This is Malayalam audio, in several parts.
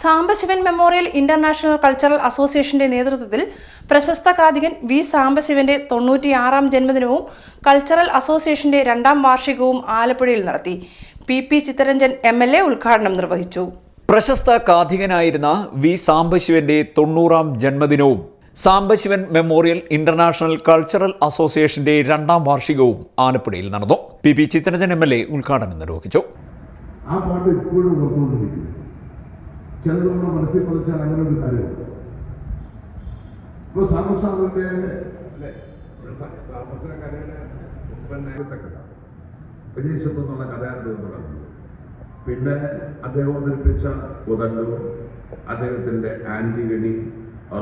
സാംബശിവൻ മെമ്മോറിയൽ ഇന്റർനാഷണൽ കൾച്ചറൽ അസോസിയേഷന്റെ നേതൃത്വത്തിൽ പ്രശസ്ത കാതികൻ വി സാംബശിവന്റെ തൊണ്ണൂറ്റിയാറാം ജന്മദിനവും കൾച്ചറൽ അസോസിയേഷന്റെ രണ്ടാം വാർഷികവും ആലപ്പുഴയിൽ നടത്തി. P P Chitharanjan M L A ഉദ്ഘാടനം നിർവഹിച്ചു. പ്രശസ്ത കാതികനായിരുന്ന വി സാംബശിവന്റെ തൊണ്ണൂറാം ജന്മദിനവും സാംബശിവൻ മെമ്മോറിയൽ ഇന്റർനാഷണൽ കൾച്ചറൽ അസോസിയേഷന്റെ രണ്ടാം വാർഷികവും ആലപ്പുഴയിൽ നടന്നു. P P Chittaranjan M L A ഉദ്ഘാടനം നിർവഹിച്ചു. ആ പാട്ട് ഇപ്പോഴും ചിലത് നമ്മുടെ മനസ്സിൽ പതിച്ചാൽ അങ്ങനെ ഒരു കാര്യമുണ്ട് ഇപ്പോൾ കഥ വിദേശത്തു നിന്നുള്ള കഥയാണ് തുടങ്ങുന്നത് പിന്നെ അദ്ദേഹം അവതരിപ്പിച്ച ഉദല്ലോ അദ്ദേഹത്തിന്റെ Antigone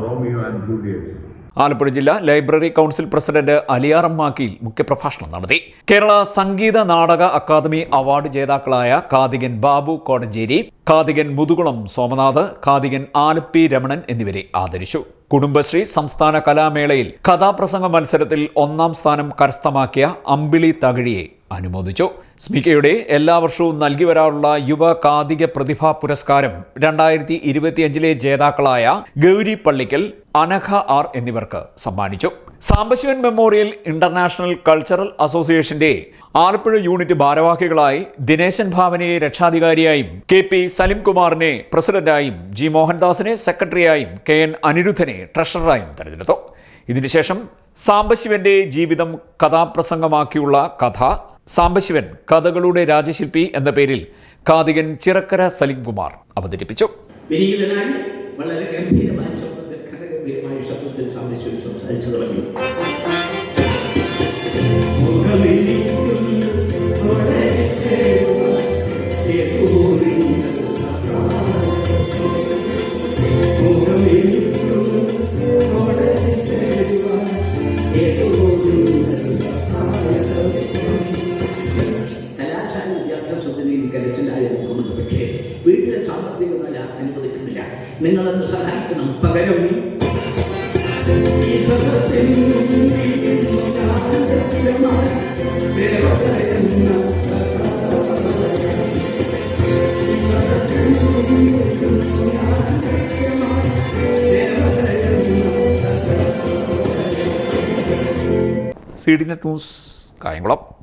Romeo and Juliet. Alappuzha ജില്ലാ library council president Aliyaram Makkiyil മുഖ്യപ്രഭാഷണം നടത്തി. കേരള സംഗീത നാടക അക്കാദമി അവാർഡ് ജേതാക്കളായ കാതികൻ ബാബു കോടഞ്ചേരി കാതികൻ മുതുകുളം സോമനാഥ് കാതികൻ ആലപ്പി രമണൻ എന്നിവരെ ആദരിച്ചു. കുടുംബശ്രീ സംസ്ഥാന കലാമേളയിൽ കഥാപ്രസംഗ മത്സരത്തിൽ ഒന്നാം സ്ഥാനം കരസ്ഥമാക്കിയ അമ്പിളി തകഴിയെ അനുമോദിച്ചു. സ്മികയുടെ എല്ലാ വർഷവും നൽകി വരാറുള്ള യുവ കാതിക പ്രതിഭാ പുരസ്കാരം രണ്ടായിരത്തി ഇരുപത്തിയഞ്ചിലെ ജേതാക്കളായ ഗൗരി പള്ളിക്കൽ അനഘ ആർ എന്നിവർക്ക് സമ്മാനിച്ചു. സാംബശിവൻ മെമ്മോറിയൽ ഇന്റർനാഷണൽ കൾച്ചറൽ അസോസിയേഷന്റെ ആലപ്പുഴ യൂണിറ്റ് ഭാരവാഹികളായി ദിനേശൻ ഭാവനയെ രക്ഷാധികാരിയായും കെ പി സലിംകുമാറിനെ പ്രസിഡന്റായും ജി മോഹൻദാസിനെ സെക്രട്ടറിയായും കെ എൻ അനിരുദ്ധനെ ട്രഷററായും തെരഞ്ഞെടുത്തു. ഇതിനുശേഷം സാംബശിവന്റെ ജീവിതം കഥാപ്രസംഗമാക്കിയുള്ള കഥ സാംബശിവൻ കഥകളുടെ രാജശില്പി എന്ന പേരിൽ കാതികൻ ചിറക്കര സലിം കുമാർ അവതരിപ്പിച്ചു. വളരെ ഗംഭീരമായ ശബ്ദത്തിൽ ശബ്ദത്തിൽ സംസാരിച്ചു തുടങ്ങി. വീട്ടിലെ സാമ്പത്തിക നില അനുവദിക്കുന്നില്ല. നിങ്ങളെന്ന് സഹായിക്കണം. പകരം C D net news Kayamkulam.